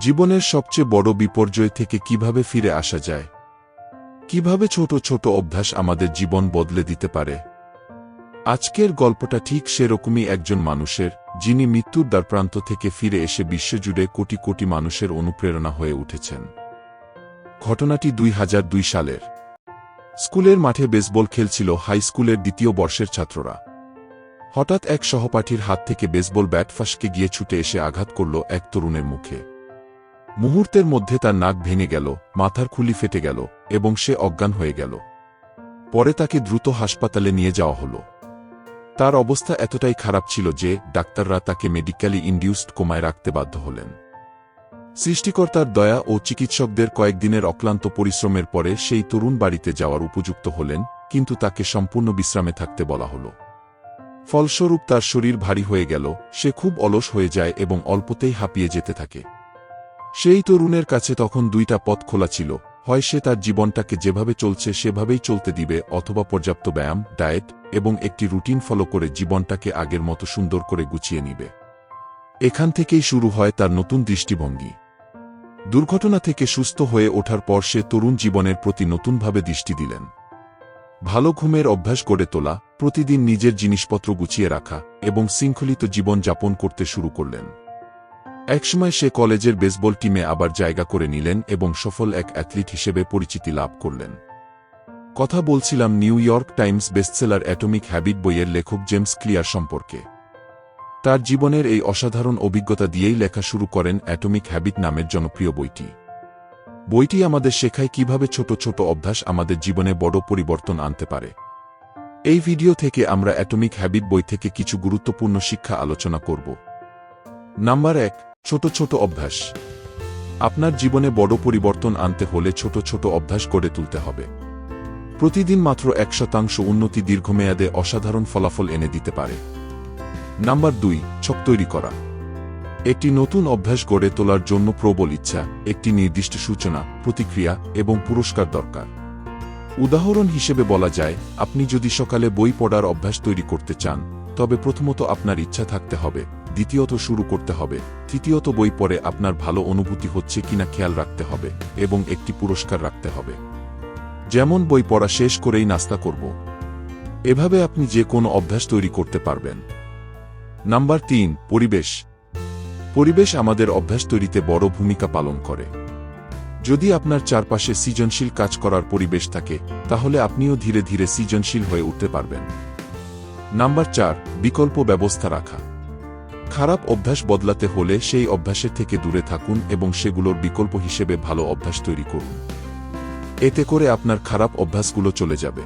জীবনের সবচেয়ে বড় বিপর্যয় থেকে কীভাবে ফিরে আসা যায়? কীভাবে ছোট ছোট অভ্যাস আমাদের জীবন বদলে দিতে পারে? আজকের গল্পটা ঠিক সেরকমই একজন মানুষের, যিনি মৃত্যুর দ্বারপ্রান্ত থেকে ফিরে এসে বিশ্বজুড়ে কোটি কোটি মানুষের অনুপ্রেরণা হয়ে উঠেছেন। ঘটনাটি দুই হাজার দুই সালের। স্কুলের মাঠে বেসবল খেলছিল হাই স্কুলের দ্বিতীয় বর্ষের ছাত্ররা। হঠাৎ এক সহপাঠীর হাত থেকে বেসবল ব্যাট ফাঁসকে গিয়ে ছুটে এসে আঘাত করল এক তরুণের মুখে। মুহূর্তের মধ্যে তার নাক ভেঙে গেল, মাথার খুলি ফেটে গেল, এবং সে অজ্ঞান হয়ে গেল। পরে তাকে দ্রুত হাসপাতালে নিয়ে যাওয়া হল। তার অবস্থা এতটাই খারাপ ছিল যে ডাক্তাররা তাকে মেডিক্যালি ইন্ডিউসড কোমায় রাখতে বাধ্য হলেন। সৃষ্টিকর্তার দয়া ও চিকিৎসকদের কয়েকদিনের অক্লান্ত পরিশ্রমের পরে সেই তরুণ বাড়িতে যাওয়ার উপযুক্ত হলেন, কিন্তু তাকে সম্পূর্ণ বিশ্রামে থাকতে বলা হল। ফলস্বরূপ তার শরীর ভারী হয়ে গেল, সে খুব অলস হয়ে যায় এবং অল্পতেই হাঁপিয়ে যেতে থাকে। সেই তরুণের কাছে তখন দুইটা পথ খোলা ছিল। হয় সে তার জীবনটাকে যেভাবে চলছে সেভাবেই চলতে দিবে অথবা পর্যাপ্ত ব্যায়াম, ডায়েট এবং একটি রুটিন ফলো করে জীবনটাকে আগের মতো সুন্দর করে গুছিয়ে নিবে। এখান থেকেই শুরু হয় তার নতুন দৃষ্টিভঙ্গি। দুর্ঘটনা থেকে সুস্থ হয়ে ওঠার পর সে তরুণ জীবনের প্রতি নতুনভাবে দৃষ্টি দিলেন। ভালো ঘুমের অভ্যাস গড়ে তোলা, প্রতিদিন নিজের জিনিসপত্র গুছিয়ে রাখা এবং শৃঙ্খলিত জীবন যাপন করতে শুরু করলেন। একসময় সে কলেজের বেসবল টিমে আবার জায়গা করে নিলেন এবং সফল এক অ্যাথলিট হিসেবে পরিচিতি লাভ করলেন। কথা বলছিলাম New York Times bestseller Atomic Habit বইয়ের লেখক জেমস ক্লিয়ার সম্পর্কে। তার জীবনের এই অসাধারণ অভিজ্ঞতা দিয়েই লেখা শুরু করেন অ্যাটমিক হ্যাবিট নামের জনপ্রিয় বইটি। বইটি আমাদের শেখায় কীভাবে ছোট ছোট অভ্যাস আমাদের জীবনে বড় পরিবর্তন আনতে পারে। এই ভিডিও থেকে আমরা অ্যাটমিক হ্যাবিট বই থেকে কিছু গুরুত্বপূর্ণ শিক্ষা আলোচনা করব। নাম্বার এক ছোট ছোট অভ্যাস। আপনার জীবনে বড় পরিবর্তন আনতে হলে ছোট ছোট অভ্যাস গড়ে তুলতে হবে। প্রতিদিন মাত্র এক শতাংশ উন্নতি দীর্ঘমেয়াদে অসাধারণ ফলাফল এনে দিতে পারে। নাম্বার দুই, ছক তৈরি করা। একটি নতুন অভ্যাস গড়ে তোলার জন্য প্রবল ইচ্ছা, একটি নির্দিষ্ট সূচনা, প্রতিক্রিয়া এবং পুরস্কার দরকার। উদাহরণ হিসেবে বলা যায়, আপনি যদি সকালে বই পড়ার অভ্যাস তৈরি করতে চান, তবে প্রথমত আপনার ইচ্ছা থাকতে হবে। দ্বিতীয়ত শুরু করতে হবে। তৃতীয়ত বই পড়ে আপনার ভালো অনুভূতি হচ্ছে কিনা খেয়াল রাখতে হবে এবং একটি পুরস্কার রাখতে হবে। যেমন বই পড়া শেষ করেই নাস্তা করব। এভাবে আপনি যে কোনো অভ্যাস তৈরি করতে পারবেন। নাম্বার তিন, পরিবেশ। পরিবেশ আমাদের অভ্যাস তৈরিতে বড় ভূমিকা পালন করে। যদি আপনার চারপাশে সৃজনশীল কাজ করার পরিবেশ থাকে, তাহলে আপনিও ধীরে ধীরে সৃজনশীল হয়ে উঠতে পারবেন। নাম্বার চার, বিকল্প ব্যবস্থা রাখা। খারাপ অভ্যাস বদলাতে হলে সেই অভ্যাসের থেকে দূরে থাকুন এবং সেগুলোর বিকল্প হিসেবে ভালো অভ্যাস তৈরি করুন। এতে করে আপনার খারাপ অভ্যাসগুলো চলে যাবে।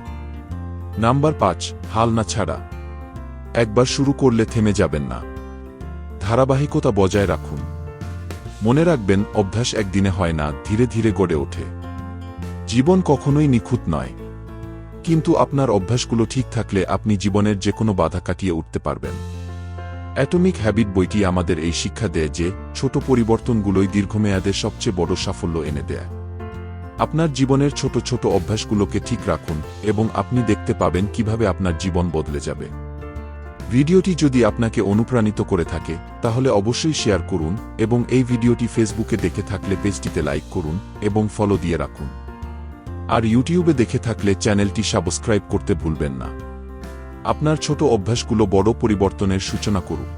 নাম্বার পাঁচ, হাল না ছাড়া। একবার শুরু করলে থেমে যাবেন না। ধারাবাহিকতা বজায় রাখুন। মনে রাখবেন, অভ্যাস একদিনে হয় না, ধীরে ধীরে গড়ে ওঠে। জীবন কখনোই নিখুঁত নয়। কিন্তু আপনার অভ্যাসগুলো ঠিক থাকলে আপনি জীবনের যে কোনো বাধা কাটিয়ে উঠতে পারবেন। অ্যাটমিক হ্যাবিট বইটি আমাদের এই শিক্ষা দেয় যে, ছোট পরিবর্তনগুলোই দীর্ঘমেয়াদে সবচেয়ে বড় সাফল্য এনে দেয়। আপনার জীবনের ছোট ছোট অভ্যাসগুলোকে ঠিক রাখুন এবং আপনি দেখতে পাবেন কীভাবে আপনার জীবন বদলে যাবে। ভিডিওটি যদি আপনাকে অনুপ্রাণিত করে থাকে, তাহলে অবশ্যই শেয়ার করুন এবং এই ভিডিওটি ফেসবুকে দেখে থাকলে পেজটিতে লাইক করুন এবং ফলো দিয়ে রাখুন। আর ইউটিউবে দেখে থাকলে চ্যানেলটি সাবস্ক্রাইব করতে ভুলবেন না। আপনার ছোট অভ্যাসগুলো বড় পরিবর্তনের সূচনা করুন